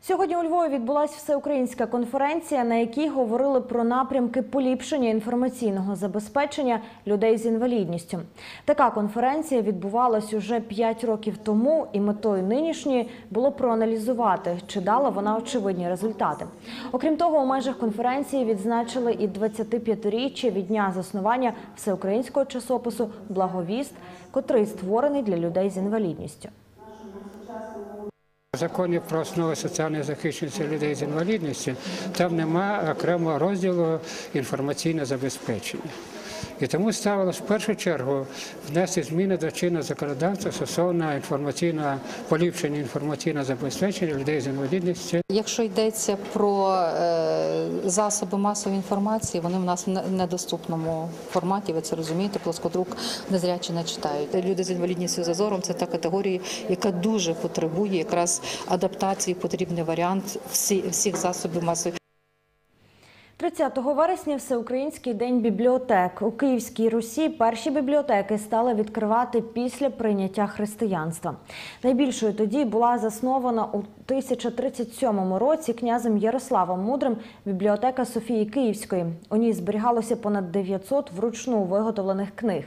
Сьогодні у Львові відбулася всеукраїнська конференція, на якій говорили про напрямки поліпшення інформаційного забезпечення людей з інвалідністю. Така конференція відбувалась уже 5 років тому, і метою нинішньої було проаналізувати, чи дала вона очевидні результати. Окрім того, у межах конференції відзначили і 25-річчя від дня заснування всеукраїнського часопису Благовіст, котрий створений для людей з інвалідністю. Законі про основи соціальної захищеності людей з інвалідністю там нема окремого розділу інформаційне забезпечення. І тому ставилось в першу чергу внести зміни до чинного законодавства стосовно інформаційного поліпшення інформаційного забезпечення людей з інвалідністю. Якщо йдеться про е, засоби масової інформації, вони в нас в недоступному форматі. Ви це розумієте, плоскодрук незрячі не читають. Люди з інвалідністю за зором це та категорія, яка дуже потребує якраз адаптації. Потрібний варіант всі, всіх засобів масової 30 вересня Всеукраїнський день бібліотек. У Київській Русі перші бібліотеки стали відкривати після прийняття християнства. Найбільшою тоді була заснована у 1037 році князем Ярославом Мудрим бібліотека Софії Київської. У ній зберігалося понад 900 вручну виготовлених книг.